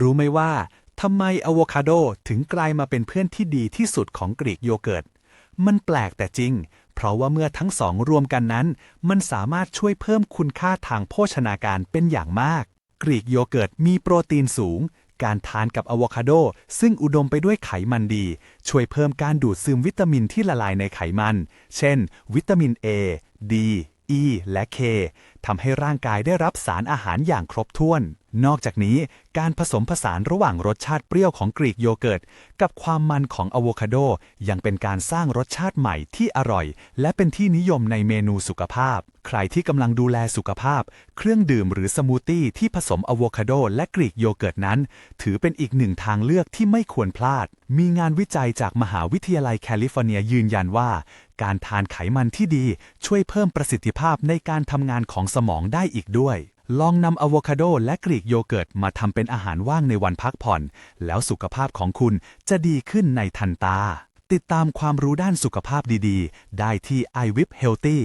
รู้ไหมว่าทำไมอะโวคาโดถึงกลายมาเป็นเพื่อนที่ดีที่สุดของกรีกโยเกิร์ต มันแปลกแต่จริง เพราะว่าเมื่อทั้งสองรวมกันนั้น มันสามารถช่วยเพิ่มคุณค่าทางโภชนาการเป็นอย่างมาก กรีกโยเกิร์ตมีโปรตีนสูง การทานกับอะโวคาโด ซึ่งอุดมไปด้วยไขมันดี ช่วยเพิ่มการดูดซึมวิตามินที่ละลายในไขมัน เช่น วิตามิน A D E และ K ทำให้ร่างกายได้รับสารอาหารอย่างครบถ้วนนอกจากนี้การผสมผสานระหว่างรสชาติเปรี้ยวของกรีกโยเกิร์ต กับความมันของอะโวคาโดยังเป็นการสร้างรสชาติใหม่ที่อร่อย และเป็นที่นิยมในเมนูสุขภาพ ใครที่กำลังดูแลสุขภาพ เครื่องดื่มหรือสมูทตี้ที่ผสมอะโวคาโดและกรีกโยเกิร์ตนั้น ถือเป็นอีกหนึ่งทางเลือกที่ไม่ควรพลาด มีงานวิจัยจากมหาวิทยาลัยแคลิฟอร์เนียยืนยันว่า การทานไขมันที่ดีช่วยเพิ่มประสิทธิภาพในการทำงานของสมองได้อีกด้วย ลองนำอะโวคาโดและกรีกโยเกิร์ตมาทำเป็นอาหารว่างในวันพักผ่อน แล้วสุขภาพของคุณจะดีขึ้นในทันตา ติดตามความรู้ด้านสุขภาพดีๆ ได้ที่ iWip Healthy